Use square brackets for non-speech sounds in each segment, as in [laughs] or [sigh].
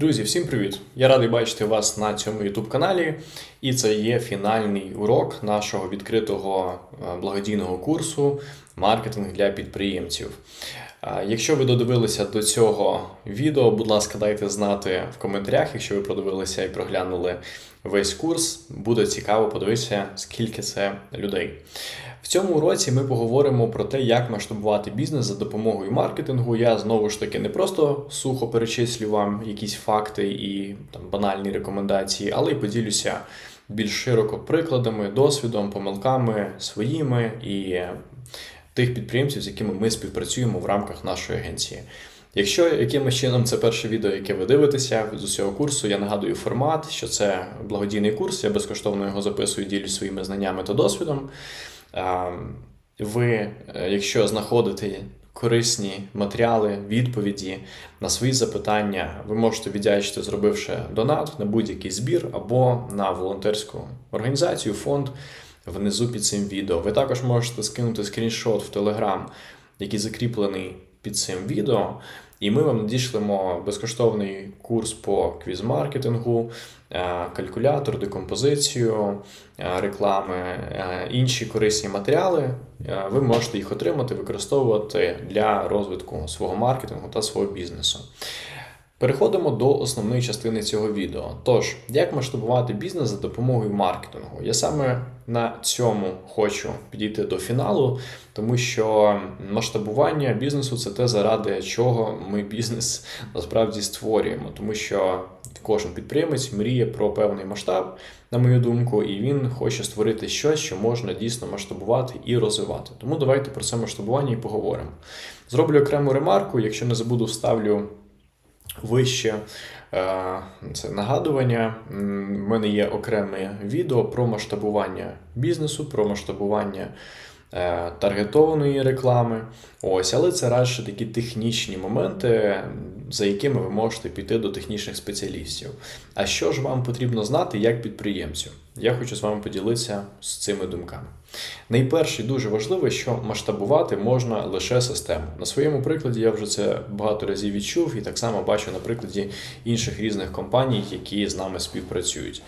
Друзі, всім привіт! Я радий бачити вас на цьому youtube каналі, і це є фінальний урок нашого відкритого е, благодійного курсу Маркетинг для підприємців. Якщо ви додивилися до цього відео, будь ласка, дайте знати в коментарях, якщо ви продивилися і проглянули весь курс. Буде цікаво подивитися, скільки це людей. В цьому уроці ми поговоримо про те, як масштабувати бізнес за допомогою маркетингу. Я знову ж таки не просто сухо перечислю вам якісь факти і там банальні рекомендації, але й поділюся більш широко прикладами, досвідом, помилками своїми і тих підприємців, з якими ми співпрацюємо в рамках нашої агенції. Якщо якимось чином це перше відео, яке ви дивитеся з усього курсу, я нагадую формат, що це благодійний курс, я безкоштовно його записую, ділюсь своїми знаннями та досвідом. Ви, е, якщо знаходите корисні матеріали, відповіді на свої запитання, ви можете віддячити, зробивши донат на будь-який збір або на волонтерську організацію, фонд внизу під цим відео. Ви також можете скинути скріншот в Telegram, який закріплений під цим відео. І ми вам надішлемо безкоштовний курс по квіз-маркетингу, е, калькулятор, декомпозицію, е, реклами, е, інші корисні матеріали. Ви можете їх отримати, використовувати для розвитку свого маркетингу та свого бізнесу. Переходимо до основної частини цього відео. Тож, як масштабувати бізнес за допомогою маркетингу? Я саме на цьому хочу підійти до фіналу, тому що масштабування бізнесу це те, заради чого ми бізнес [laughs] насправді створюємо, тому що кожен підприємець мріє про певний масштаб, на мою думку, і він хоче створити щось, що можна дійсно масштабувати і розвивати. Тому давайте про це масштабування і поговоримо. Зроблю окрему ремарку, якщо не забуду, вставлю вище е, це нагадування. У мене є окреме відео про масштабування бізнесу, про масштабування е, таргетованої реклами. Ось, але це радше такі технічні моменти, за якими ви можете піти до технічних спеціалістів. А що ж вам потрібно знати як підприємцю? Я хочу з вами поділитися з цими думками. Найперше, дуже важливо, що масштабувати можна лише систему. На своєму прикладі я вже це багато разів відчув і так само бачу на прикладі інших різних компаній, які з нами співпрацюють.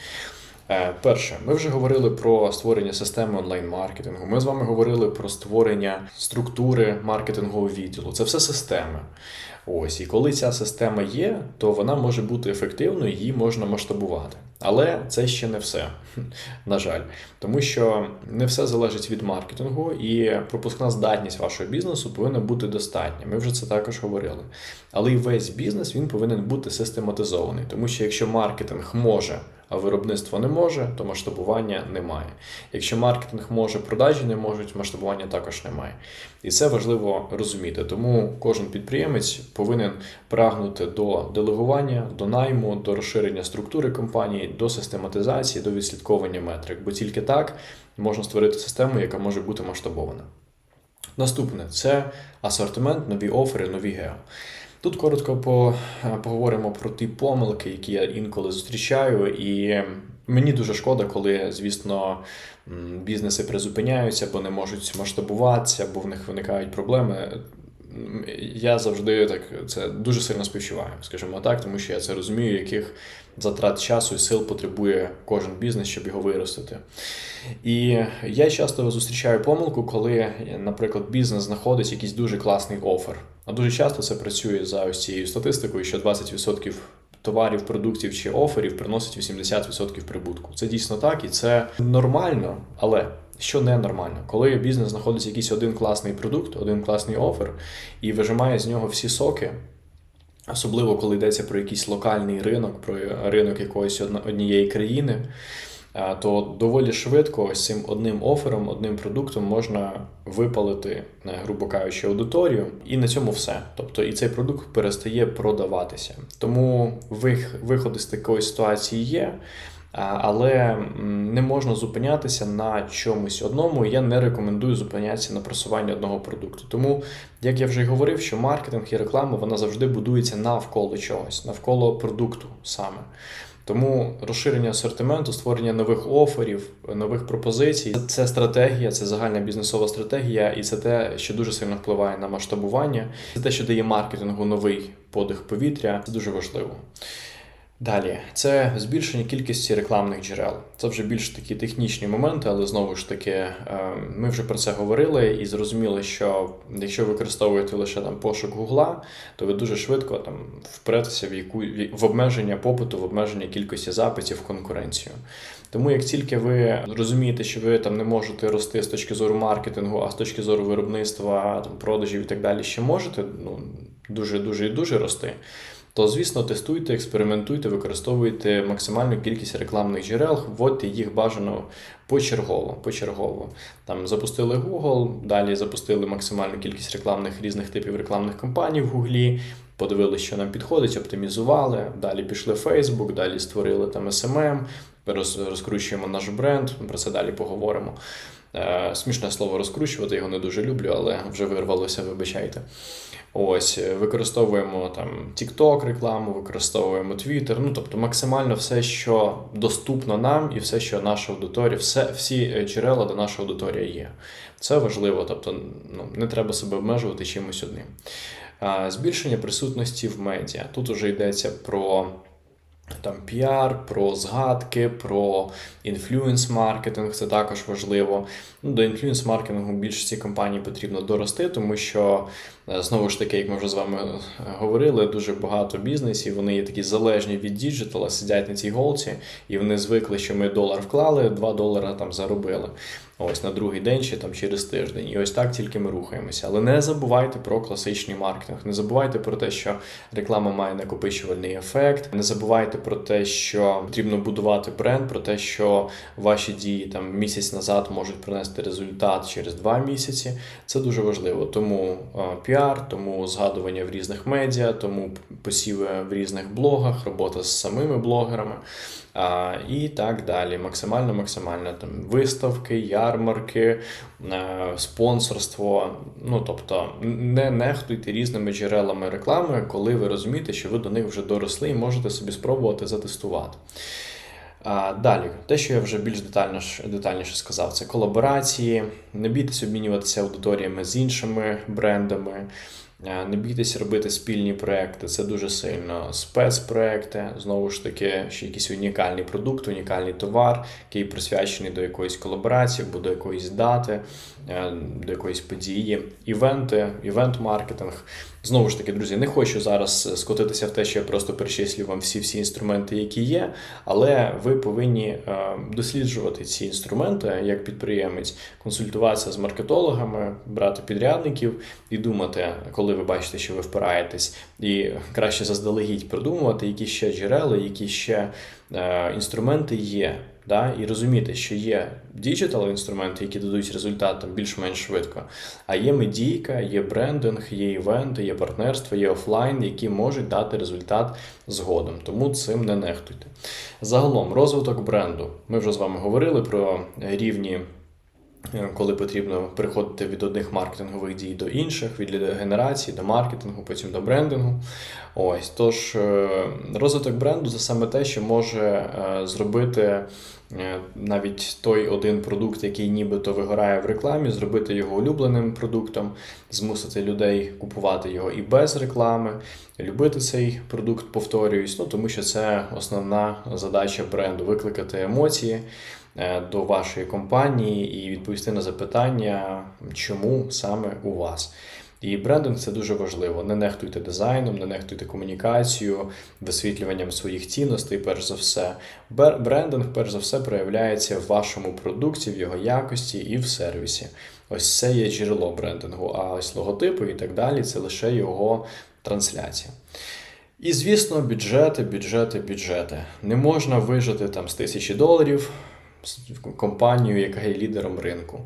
Е, Перше, ми вже говорили про створення системи онлайн-маркетингу. Ми з вами говорили про створення структури маркетингового відділу. Це все системи. Ось, і коли ця система є, то вона може бути ефективною, її можна масштабувати. Але це ще не все, [laughs] на жаль, тому що не все залежить від маркетингу, і пропускна здатність вашого бізнесу повинна бути достатня. Ми вже це також говорили. Але і весь бізнес він повинен бути систематизований, тому що якщо маркетинг може, а виробництво не може, то масштабування немає. Якщо маркетинг може, продажі не можуть, масштабування також немає. І це важливо розуміти. Тому кожен підприємець повинен прагнути до делегування, до найму, до розширення структури компанії, до систематизації, до відслідковування метрик. Бо тільки так можна створити систему, яка може бути масштабована. Наступне це асортимент, нові офери, нові гео. Тут коротко по, поговоримо про ті помилки, які я інколи зустрічаю, і мені дуже шкода, коли, звісно, бізнеси призупиняються, бо не можуть масштабуватися, бо в них виникають проблеми. Я завжди так це дуже сильно співчуваю, скажімо так, тому що я це розумію, яких затрат часу і сил потребує кожен бізнес, щоб його виростити. І я часто зустрічаю помилку, коли, наприклад, бізнес знаходить якийсь дуже класний офер. А дуже часто це працює за ось цією статистикою, що 20% товарів, продуктів чи оферів приносить 80% прибутку. Це дійсно так, і це нормально, але. Що ненормально, коли бізнес знаходить якийсь один класний продукт, один класний офер і вижимає з нього всі соки, особливо коли йдеться про якийсь локальний ринок, про ринок якоїсь однієї країни, то доволі швидко ось цим одним офером, одним продуктом можна випалити, е, грубо кажучи, аудиторію, і на цьому все. Тобто і цей продукт перестає продаватися. Тому вих- виходи з такої ситуації є. Але не можна зупинятися на чомусь одному. Я не рекомендую зупинятися на просуванні одного продукту. Тому, як я вже й говорив, що маркетинг і реклама вона завжди будується навколо чогось, навколо продукту саме. Тому розширення асортименту, створення нових оферів, нових пропозицій це стратегія, це загальна бізнесова стратегія, і це те, що дуже сильно впливає на масштабування. Це те, що дає маркетингу новий подих повітря. Це дуже важливо. Далі, це збільшення кількості рекламних джерел. Це вже більш такі технічні моменти, але знову ж таки, е, ми вже про це говорили і зрозуміли, що якщо використовуєте лише там пошук Гугла, то ви дуже швидко там впретеся в яку в обмеження попиту, в обмеження кількості запитів конкуренцію. Тому як тільки ви розумієте, що ви там не можете рости з точки зору маркетингу, а з точки зору виробництва, там продажів і так далі, ще можете ну дуже дуже і дуже рости то звісно тестуйте, експериментуйте, використовуйте максимальну кількість рекламних джерел, вводьте їх бажано почергово. почергово. Там запустили Google, далі запустили максимальну кількість рекламних різних типів рекламних кампаній в Гуглі. Подивилися, що нам підходить, оптимізували. Далі пішли Facebook, далі створили там SMM, розкручуємо наш бренд. Про це далі поговоримо. Е, смішне слово розкручувати, його не дуже люблю, але вже вирвалося, вибачайте. Ось, е, використовуємо там TikTok рекламу, використовуємо Twitter, ну тобто максимально все, що доступно нам, і все, що наша аудиторія, все, всі е, джерела, до наша аудиторія є. Це важливо, тобто ну, не треба себе обмежувати чимось одним. Збільшення присутності в медіа. Тут уже йдеться про там піар, про згадки, про інфлюенс-маркетинг, це також важливо. Ну, До інфлюенс-маркетингу більшості компаній потрібно дорости, тому що, е, знову ж таки, як ми вже з вами е, говорили, дуже багато бізнесів, вони є такі залежні від діджитала, сидять на цій голці, і вони звикли, що ми долар вклали, 2 долара там заробили ось на другий день чи там через тиждень. І ось так тільки ми рухаємося. Але не забувайте про класичний маркетинг. Не забувайте про те, що реклама має накопичувальний ефект. Не забувайте про те, що потрібно будувати бренд, про те, що ваші дії там місяць назад можуть принести результат через два місяці. Це дуже важливо. Тому піар, тому згадування в різних медіа, тому посіви в різних блогах, робота з самими блогерами. А, І так далі. Максимально, максимально там виставки, ярмарки, е, спонсорство. Ну тобто не нехтуйте різними джерелами реклами, коли ви розумієте, що ви до них вже доросли і можете собі спробувати затестувати. А, Далі, те, що я вже більш детально, детальніше сказав, це колаборації. Не бійтесь обмінюватися аудиторіями з іншими брендами. Е, не бійтесь робити спільні проекти, це дуже сильно. Спецпроекти, знову ж таки, ще якийсь унікальний продукт, унікальний товар, який присвячений до якоїсь колаборації, або до якоїсь дати, е, до якоїсь події, івенти, івент-маркетинг. Знову ж таки, друзі, не хочу зараз скотитися в те, що я просто перечислю вам всі-всі інструменти, які є, але ви повинні е, досліджувати ці інструменти як підприємець, консультуватися з маркетологами, брати підрядників і думати, коли ви бачите, що ви впираєтесь, і краще заздалегідь продумувати, які ще джерела, які ще е, інструменти є да, і розуміти, що є діджитал інструменти, які дадуть результат там більш-менш швидко. А є медійка, є брендинг, є івенти, є партнерство, є офлайн, які можуть дати результат згодом. Тому цим не нехтуйте. Загалом, розвиток бренду. Ми вже з вами говорили про рівні. Е, коли потрібно переходити від одних маркетингових дій до інших, від генерації до маркетингу, потім до брендингу. Ось тож е, розвиток бренду це саме те, що може е, зробити навіть той один продукт, який нібито вигорає в рекламі, зробити його улюбленим продуктом, змусити людей купувати його і без реклами, любити цей продукт, повторююсь, ну тому що це основна задача бренду викликати емоції. Е, до вашої компанії і відповісти на запитання, чому саме у вас. І брендинг це дуже важливо. Не нехтуйте дизайном, не нехтуйте комунікацією, висвітлюванням своїх цінностей, перш за все. Брендинг, перш за все, проявляється в вашому продукті, в його якості і в сервісі. Ось це є джерело брендингу, а ось логотипи і так далі це лише його трансляція. І, звісно, бюджети, бюджети, бюджети. Не можна вижити там з тисячі доларів компанію, яка є лідером ринку.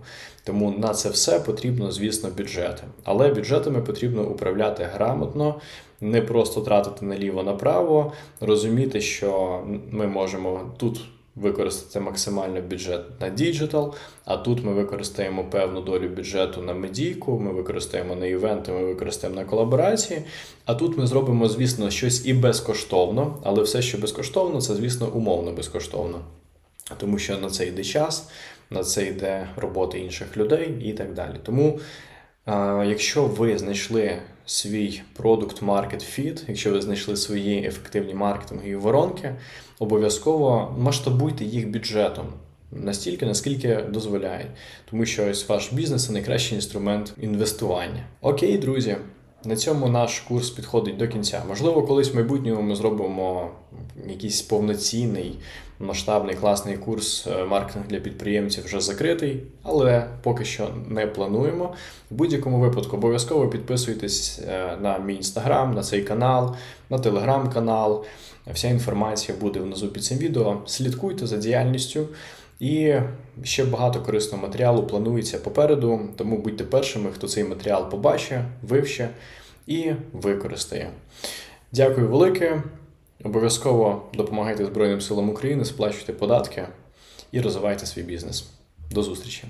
Тому на це все потрібно, звісно, бюджети. Але бюджетами потрібно управляти грамотно, не просто тратити наліво-направо, розуміти, що ми можемо тут. Використати максимально бюджет на діджитал, а тут ми використаємо певну долю бюджету на медійку, ми використаємо на івенти, ми використаємо на колаборації. А тут ми зробимо, звісно, щось і безкоштовно, але все, що безкоштовно, це, звісно, умовно безкоштовно тому що на це йде час, на це йде робота інших людей і так далі. Тому Якщо ви знайшли свій продукт Market Fit, якщо ви знайшли свої ефективні маркетингові воронки, обов'язково масштабуйте їх бюджетом. Настільки, наскільки дозволяє, тому що ось ваш бізнес це найкращий інструмент інвестування. Окей, друзі, на цьому наш курс підходить до кінця. Можливо, колись в майбутньому ми зробимо якийсь повноцінний, масштабний, класний курс е, маркетинг для підприємців вже закритий, але поки що не плануємо. В будь-якому випадку обов'язково підписуйтесь е, на мій інстаграм, на цей канал, на телеграм-канал. Вся інформація буде внизу під цим відео. Слідкуйте за діяльністю. І ще багато корисного матеріалу планується попереду, тому будьте першими, хто цей матеріал побачить, вивче і використає. Дякую велике. Обов'язково допомагайте Збройним силам України, сплачуйте податки і розвивайте свій бізнес. До зустрічі!